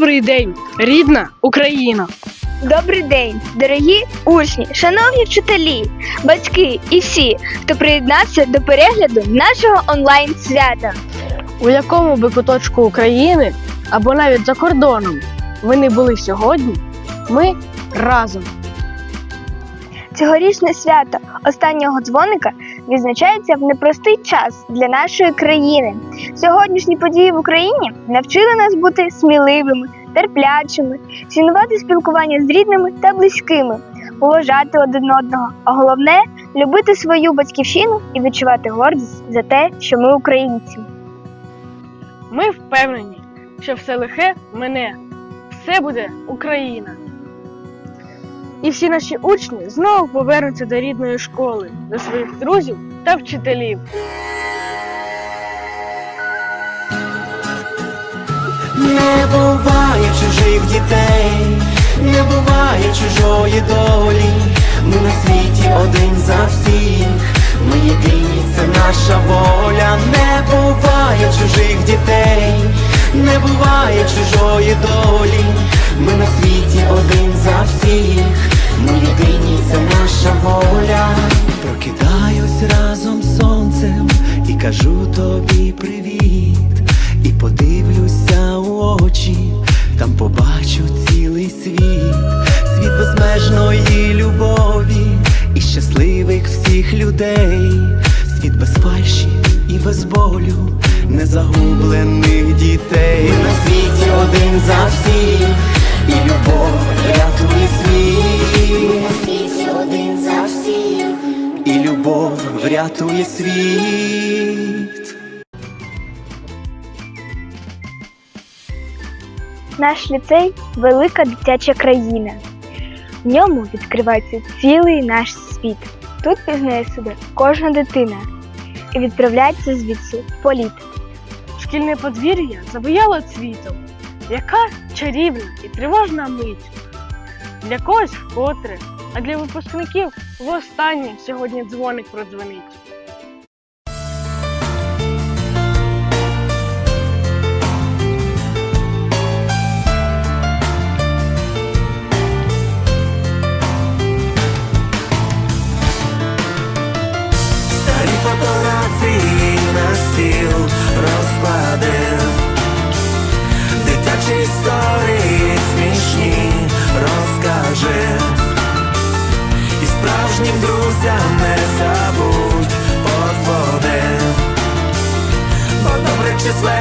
Добрий день, рідна Україна! Добрий день, дорогі учні, шановні вчителі, батьки і всі, хто приєднався до перегляду нашого онлайн свята. У якому би куточку України або навіть за кордоном ви не були сьогодні, ми разом. Цьогорічне свято останнього дзвоника відзначається в непростий час для нашої країни. Сьогоднішні події в Україні навчили нас бути сміливими, терплячими, цінувати спілкування з рідними та близькими, поважати один одного, а головне любити свою батьківщину і відчувати гордість за те, що ми українці. Ми впевнені, що все лихе мене, все буде Україна. І всі наші учні знову повернуться до рідної школи, до своїх друзів та вчителів. Не буває чужих дітей, не буває чужої долі. Ми на світі один за всіх. Ми єдині, це наша воля. Не буває чужих дітей, не буває чужої долі. Ми на світі один за всіх. Ми єдині, це наша воля. Прокидаюсь разом з сонцем і кажу тобі привіт. І подивлюся у очі, там побачу цілий світ, світ безмежної любові і щасливих всіх людей, світ без фальші і без болю, незагублених дітей. Ми на світі один за всіх, і любов рятує світ. Один за всіх, і любов врятує світ. Наш ліцей велика дитяча країна. В ньому відкривається цілий наш світ. Тут пізнає себе кожна дитина і відправляється звідси в політ. Шкільне подвір'я забуяло цвітом. Яка чарівна і тривожна мить. Для когось вкотре, а для випускників в останній сьогодні дзвоник продзвонить. just let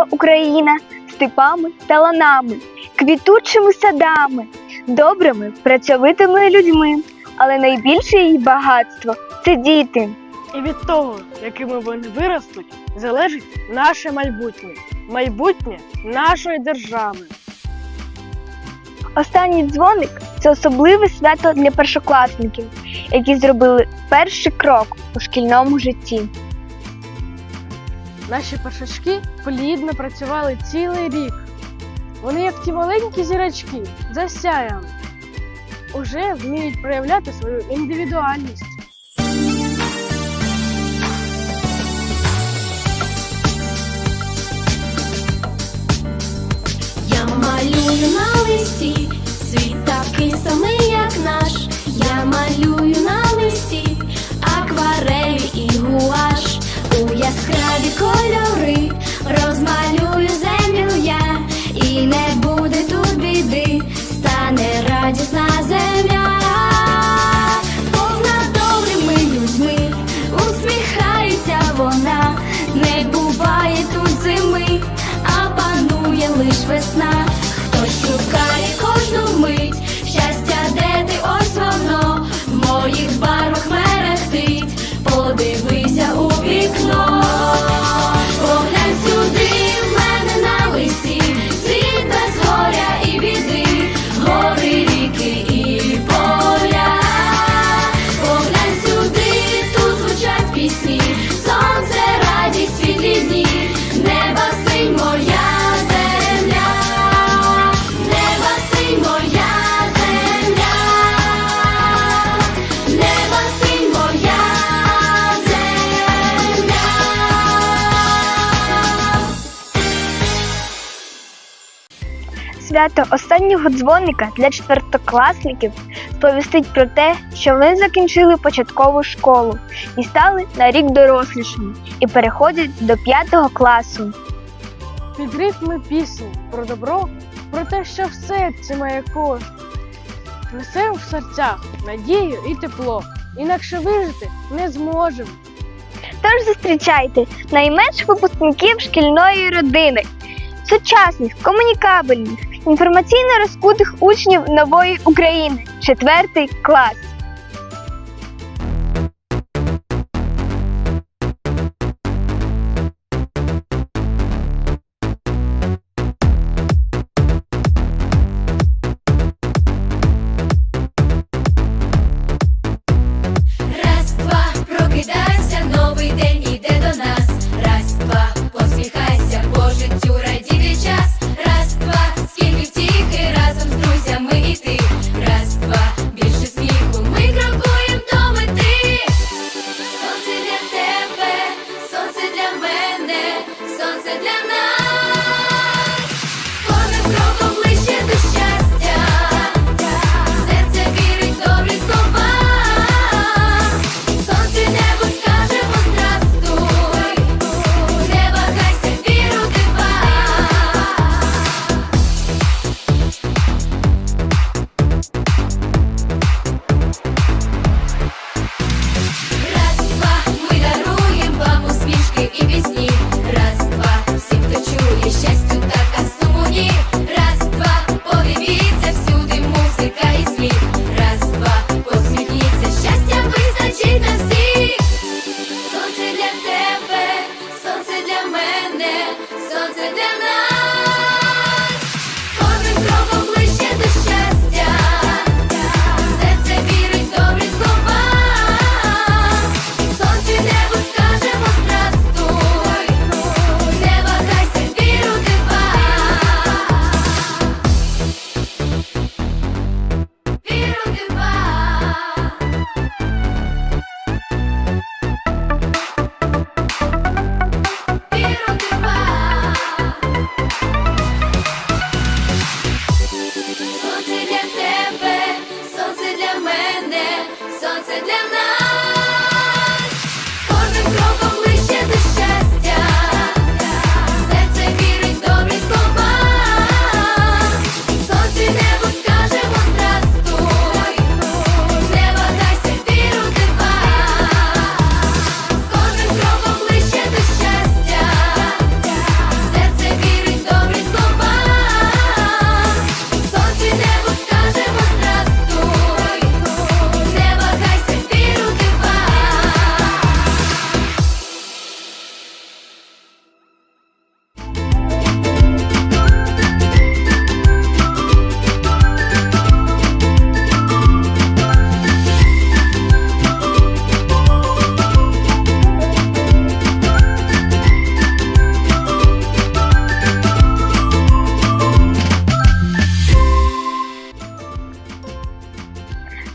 Багата Україна степами та ланами, квітучими садами, добрими, працьовитими людьми. Але найбільше її багатство це діти. І від того, якими вони виростуть, залежить наше майбутнє, майбутнє нашої держави. Останній дзвоник це особливе свято для першокласників, які зробили перший крок у шкільному житті. Наші першачки плідно працювали цілий рік. Вони, як ті маленькі зірочки, засяяли. Уже вміють проявляти свою індивідуальність. Я малюю на листі, Свято останнього дзвоника для четвертокласників сповістить про те, що вони закінчили початкову школу і стали на рік дорослішими і переходять до п'ятого класу. Під ритми пісні про добро, про те, що все це має кожен. Несемо в серцях надію і тепло, інакше вижити не зможемо. Тож зустрічайте найменших випускників шкільної родини, сучасних, комунікабельних, інформаційно розкутих учнів нової України, четвертий клас.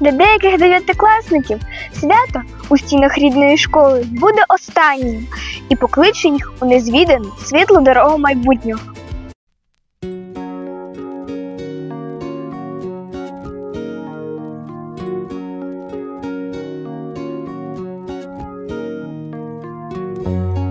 Для деяких дев'ятикласників свято у стінах рідної школи буде останнім і покличе їх у незвідану світлу дорогу майбутнього. В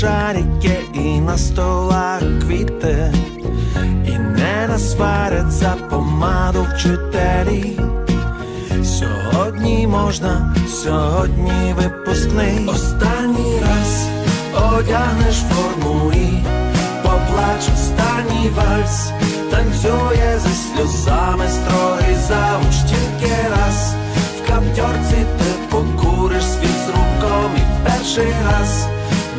шарики і на столах квіти, і не насварять за помаду вчителі. Сьогодні можна, сьогодні випускний. Останній раз одягнеш форму і поплач останній вальс, танцює зі сльозами строгий завуч тільки раз. В каптьорці ти покуриш світ з руком і перший раз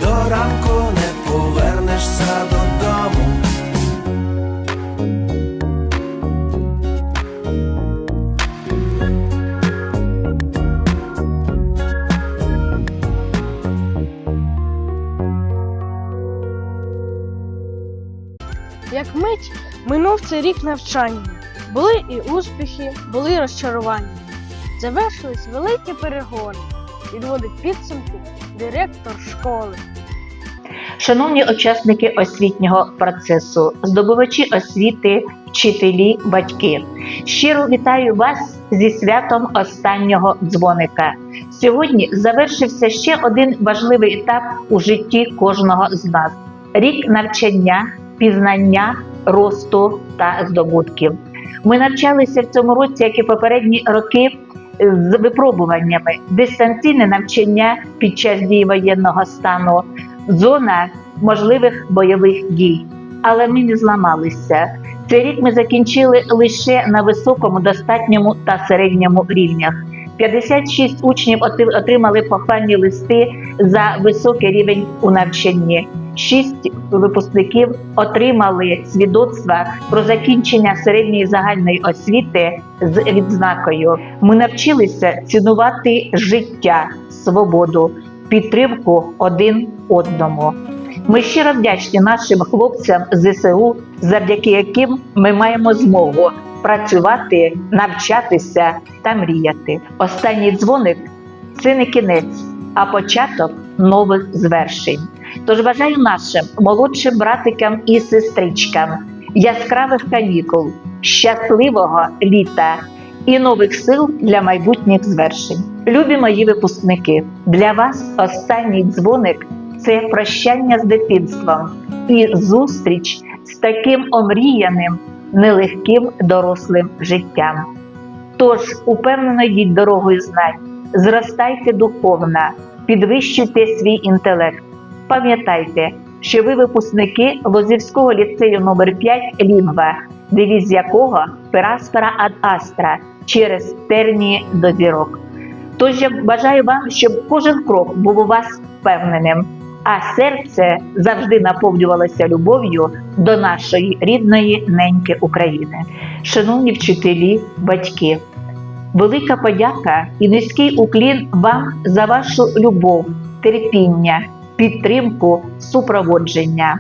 до ранку не повернешся додому. Як мить Минув цей рік навчання. Були і успіхи, були і розчарування. Завершились великі перегони. Підводить підсумки директор школи. Шановні учасники освітнього процесу, здобувачі освіти, вчителі, батьки, щиро вітаю вас зі святом останнього дзвоника. Сьогодні завершився ще один важливий етап у житті кожного з нас: рік навчання, пізнання, росту та здобутків. Ми навчалися в цьому році, як і попередні роки, з випробуваннями, дистанційне навчання під час дії воєнного стану, зона можливих бойових дій. Але ми не зламалися. Цей рік ми закінчили лише на високому, достатньому та середньому рівнях. 56 учнів отримали похвальні листи за високий рівень у навчанні. Шість випускників отримали свідоцтва про закінчення середньої загальної освіти з відзнакою. Ми навчилися цінувати життя, свободу, підтримку один одному. Ми щиро вдячні нашим хлопцям ЗСУ, завдяки яким ми маємо змогу працювати, навчатися та мріяти. Останній дзвоник це не кінець, а початок нових звершень. Тож бажаю нашим молодшим братикам і сестричкам яскравих канікул, щасливого літа і нових сил для майбутніх звершень. Любі мої випускники, для вас останній дзвоник це прощання з дитинством і зустріч з таким омріяним, нелегким дорослим життям. Тож упевнено йдіть дорогою знань, зростайте духовно, підвищуйте свій інтелект. Пам'ятайте, що ви випускники Лозівського ліцею номер 5 Лінгва, девіз якого Пераспера ад Астра через тернії до зірок. Тож я бажаю вам, щоб кожен крок був у вас впевненим, а серце завжди наповнювалося любов'ю до нашої рідної неньки України. Шановні вчителі, батьки, велика подяка і низький уклін вам за вашу любов, терпіння, підтримку, супроводження.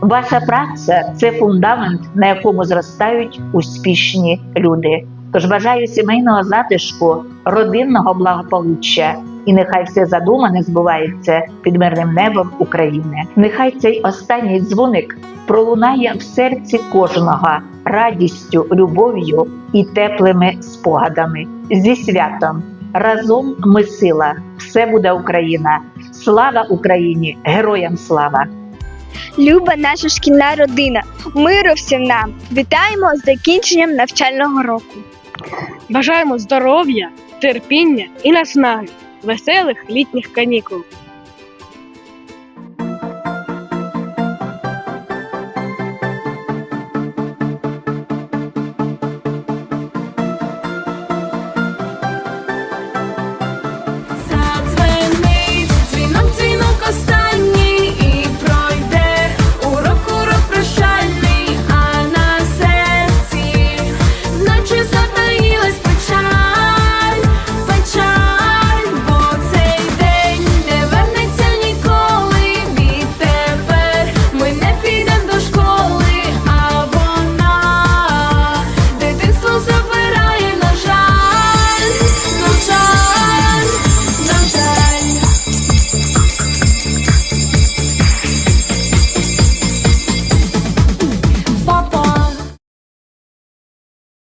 Ваша праця це фундамент, на якому зростають успішні люди. Тож бажаю сімейного затишку, родинного благополуччя, і нехай все задумане збувається під мирним небом України. Нехай цей останній дзвоник пролунає в серці кожного радістю, любов'ю і теплими спогадами. Зі святом разом ми сила, все буде Україна. Слава Україні! Героям слава! Люба наша шкільна родина, миру всім нам! Вітаємо з закінченням навчального року. Бажаємо здоров'я, терпіння і наснаги, веселих літніх канікул.